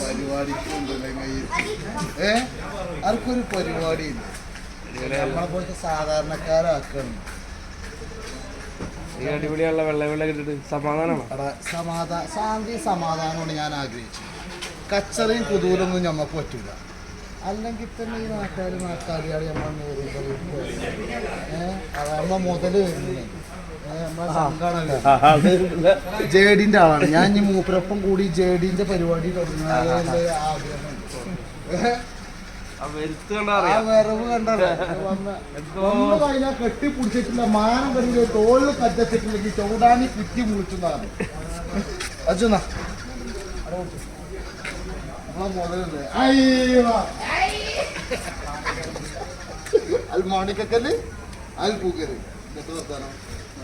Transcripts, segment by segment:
പരിപാടിക്കുണ്ട് ഏ? ആർക്കൊരു പരിപാടിയില്ല. നമ്മളെ പോലത്തെ സാധാരണക്കാരാക്കണം. ഈ അടിപൊളിയുള്ള വെള്ള വെള്ള കിട്ടിട്ട് സമാധാനമാണ്? എടാ സമാധാന ശാന്തി സമാധാനമാണ് ഞാൻ ആഗ്രഹിച്ചത്. കച്ചറയും കുതൂലൊന്നും ഞമ്മക്ക് പറ്റൂല. അല്ലെങ്കിൽ തന്നെ ഈ നാട്ടുകാർ നാട്ടുകാരിയാണ് നമ്മൾ നേരിടുന്നത് ഏഹ് അതാകുമ്പോൾ മുതൽ സംഘാണല്ലോ ജേഡിന്റെ ആളാണ്. ഞാൻ ഇനി മൂപ്പരൊപ്പം കൂടി ജേഡിന്റെ പരിപാടി തുടങ്ങുന്ന കെട്ടിപ്പിടിച്ചിട്ടില്ല മാനം കഴിഞ്ഞ തോളിൽ കത്തിച്ചിട്ടില്ലെങ്കിൽ ചൂടാനി കുറ്റി മുളിച്ചതാണ് അച്ഛനാ മുതലല്ലേ? അയ്യോ. അൽ മാണിക്കക്കൽ അൽ പൂക്കൽ എന്നിട്ട് വർത്താനം?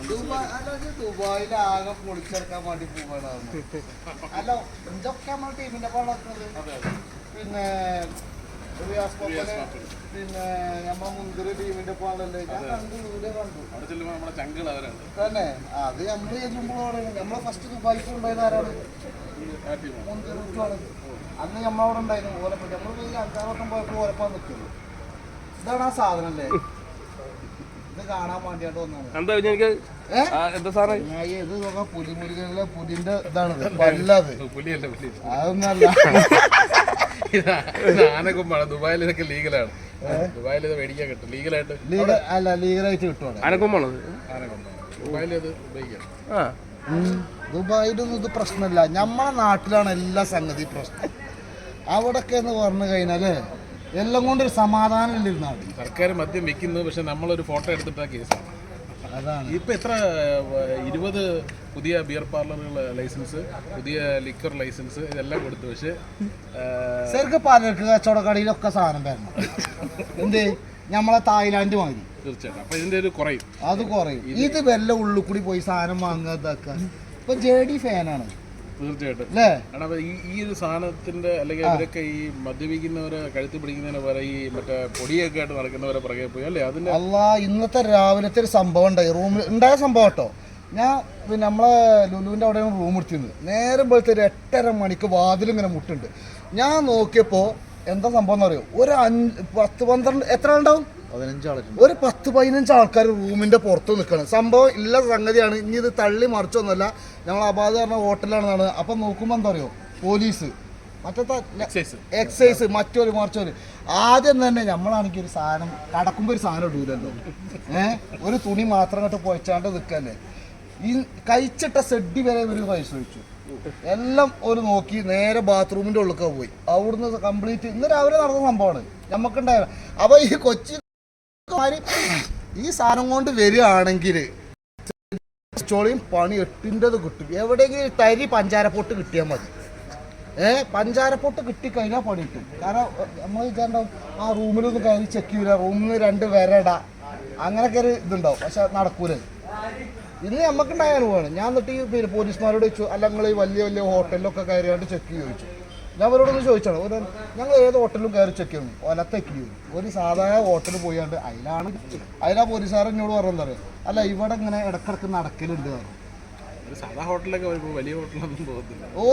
ദുബായിൽ ആകെ പൊളിച്ചെടുക്കാൻ വേണ്ടി പോവാണ് അല്ല ഇതൊക്കെ നമ്മുടെ ടീമിന്റെ പാടക്കുന്നത്. പിന്നെ റിയാസ് പിന്നെ നമ്മളെ മുന്തിരി ടീമിന്റെ പാടല്ലേ? ഞാൻ കണ്ടു വീഡിയോ കണ്ടു. തന്നെ അത് നമ്മൾ ചെല്ലുമ്പോഴാണ് നമ്മളെ ഫസ്റ്റ് ദുബായിക്ക് ഉണ്ടായിരുന്ന ആരാണ്? മുന്തിരി ഊറ്റുവാണ് അന്ന് നമ്മളവിടെ ഉണ്ടായിരുന്നു. ഓലപ്പറ്റി നമ്മൾ അഞ്ചാറ് വട്ടം പോയപ്പോൾ ഓലപ്പാൻ നിൽക്കുന്നു ഇതാണ് ആ സാധനം അല്ലേ? എന്താ എനിക്ക്? എന്താ സാറേ? ഇത് നോക്കാം പുലിമുരുകനിലെ പുലിന്റെ ഇതാണിത് പല്ലത് പുലിയല്ല പുലി അതൊന്നല്ല. ഇത് ഇത് ആനക്കൊമ്പാണ് ദുബായിൽ ഇതൊക്കെ ലീഗലാണ്. ദുബായിൽ ഇത് മേടിക്കാൻ കിട്ടും. ലീഗലായിട്ട് ലീഗ അല്ല ലീഗലായിട്ട് കിട്ടുവാണ് ആനക്കൊമ്പാണ് ദുബായിൽ അത് ഉപയോഗിക്കാം. ആ. ദുബായിലൊന്നും ഇത് പ്രശ്നമില്ല. നമ്മളെ നാട്ടിലാണ് എല്ലാ സംഗതി പ്രശ്നം. അവിടൊക്കെ എന്ന് പറഞ്ഞു കഴിഞ്ഞാൽ എല്ലാം കൊണ്ട് ഒരു സമാധാനം നാട് സർക്കാർ മദ്യം വെക്കുന്നു പക്ഷെ നമ്മളൊരു ഫോട്ടോ എടുത്തിട്ട കേസാണ് അതാണ്. ഇപ്പൊ എത്ര ഇരുപത് പുതിയ ബിയർ പാർലറുകൾ ലൈസൻസ് പുതിയ ലിക്കർ ലൈസൻസ് ഇതെല്ലാം കൊടുത്തു പക്ഷേ ചെറുക്ക് പാർലർക്ക് പലർക്ക് കച്ചവടക്കടയിലൊക്കെ സാധനം വരണം എന്ത്? നമ്മളെ തായ്ലാന്റ് വാങ്ങി തീർച്ചയായിട്ടും. അപ്പൊ ഇതിന്റെ ഒരു കുറയും. അത് കുറയും. ഇത് വല്ല ഉള്ളിൽ കൂടി പോയി സാധനം ഇപ്പം ഇപ്പൊ ജെ ഡി ഫാനാണ്. തീർച്ചയായിട്ടും. അല്ലേ? കാരണം അപ്പൊ ഈ ഈ ഒരു സാധനത്തിന്റെ അല്ലെങ്കിൽ ഇവരൊക്കെ ഈ മദ്യപിക്കുന്നവരെ കഴുത്തി പിടിക്കുന്നതിന് പോലെ ഈ മറ്റേ പൊടിയൊക്കെ ആയിട്ട് നടക്കുന്നവരെ പുറകെ പോയി അല്ലേ? അതിന്റെ അല്ല ഇന്നത്തെ രാവിലത്തെ ഒരു സംഭവം ഉണ്ടായി. റൂമിൽ ഉണ്ടായ സംഭവം കേട്ടോ. ഞാൻ പിന്നെ നമ്മളെ ലുലുവിന്റെ അവിടെയാണ് റൂം എടുത്തിരുന്നത് നേരം പോലത്തെ ഒരു എട്ടര മണിക്ക് വാതിലും ഇങ്ങനെ മുട്ടുണ്ട്. ഞാൻ നോക്കിയപ്പോൾ എന്താ സംഭവം എന്ന് പറയുമോ ഒരു അഞ്ച് പത്ത് പന്ത്രണ്ട് എത്ര ഉണ്ടാവും ഒരു പത്ത് പതിനഞ്ച് ആൾക്കാർ റൂമിന്റെ പുറത്ത് നിൽക്കണം. സംഭവം ഇല്ല സംഗതിയാണ്. ഇനി ഇത് തള്ളി മറിച്ചൊന്നുമല്ല. ഞങ്ങൾ അബാധ പറഞ്ഞ ഹോട്ടലാണെന്നാണ് അപ്പം നോക്കുമ്പോൾ എന്താ പറയുക പോലീസ്. മറ്റത്തെ എക്സൈസ് മറ്റൊരു മറിച്ചൊരു. ആദ്യം തന്നെ നമ്മളാണെങ്കിൽ ഒരു സാധനം കടക്കുമ്പോൾ ഒരു സാധനം ഇടൂലല്ലോ. ഏഹ് ഒരു തുണി മാത്രം അങ്ങോട്ട് പൊയച്ചാണ്ട് നിൽക്കല്ലേ ഈ കഴിച്ചിട്ട സെഡി വരെ ഒരു പൈസ വെച്ചു എല്ലാം ഒരു നോക്കി നേരെ ബാത്റൂമിന്റെ ഉള്ളിൽ പോയി. അവിടുന്ന് കംപ്ലീറ്റ് ഇന്ന് രാവിലെ നടന്ന സംഭവമാണ്. നമുക്കുണ്ടായ അപ്പൊ ഈ കൊച്ചി ഈ സാധനം കൊണ്ട് വരികയാണെങ്കിൽ ചോളിയും പണി എട്ടിന്റെത് കിട്ടും. എവിടെയെങ്കിലും തരി പഞ്ചാരപ്പൊട്ട് കിട്ടിയാൽ മതി. ഏ പഞ്ചാരപ്പൊട്ട് കിട്ടിക്കഴിഞ്ഞാൽ പണി കിട്ടും. കാരണം നമ്മൾ വിചാരിണ്ടാവും ആ റൂമിലൊന്നും കയറി ചെക്ക് ചെയ്യൂല റൂമിൽ നിന്ന് രണ്ട് വരട. അങ്ങനെയൊക്കെ ഒരു ഇതുണ്ടാവും. പക്ഷെ നടക്കൂല. ഇന്ന് നമുക്കുണ്ടായ അനുഭവമാണ് ഞാൻ എന്നിട്ട് ഈ പോലീസുമാരോട് ചോദിച്ചു അല്ലെങ്കിൽ വലിയ വലിയ ഹോട്ടലിലൊക്കെ കയറിയാണ്ട് ചെക്ക് ചോദിച്ചു. ഞാൻ അവരോടൊന്ന് ചോദിച്ചാണ്. ഒരു ഞങ്ങൾ ഏത് ഹോട്ടലിലും കയറി ചെക്ക് ചെയ്യുന്നു ഒലത്തേക്ക് ഒരു സാധാരണ ഹോട്ടലിൽ പോയാണ്ട് അതിലാണ് അതിലാ പോലീസുകാരൻ എന്നോട് പറഞ്ഞെന്താ പറയുക അല്ല ഇവിടെ ഇങ്ങനെ ഇടക്കിടക്ക് നടക്കലുണ്ട്. പറഞ്ഞു സാധാ ഹോട്ടലൊക്കെ വലിയ ഹോട്ടലൊന്നും പോകത്തില്ല. ഓ